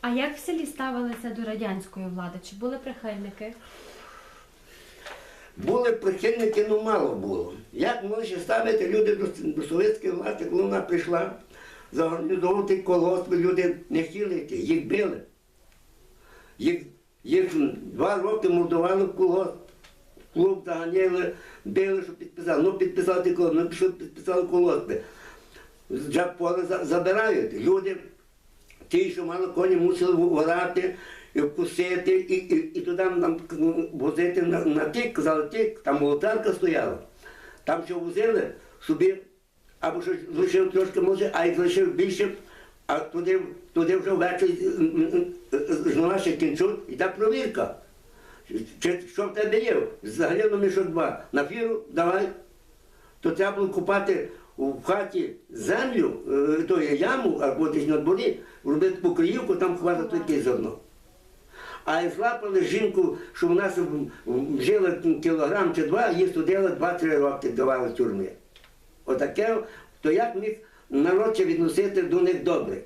А як в селі ставилися до радянської влади? Чи були прихильники? Були прихильники, ну мало було. Як можна ставити люди до, до совєтської влади, коли вона прийшла, заорганізовувати колгосп, люди не хотіли йти, їх били. Їх, їх два роки мордували в колгосп. Клуб заганяли, били, що підписали. Ну підписати колгосп, ну пішли, підписали колгоспи. Поле забирають. Люди, ті, що мали коні, мусили ворати, і вкусити, і, і, і туди нам возити на, на тік, казали там молотарка стояла. Там що возили собі, або щось лишив трошки може, а як лишив більше, а туди, туди вже ввечері жнива ще кінчуть, так провірка. Чи, що в тебе є? Взагалі мішок два. На фіру давай. То треба було купати в хаті землю, е, то є яму, або десь на дворі, робити покриївку, там хватить тільки зерно. А як слапали жінку, що в нас м, м, жила кілограм чи два, їй судили 2-3 роки давали тюрми. Отаке, то як міг народ ще відносити до них добре?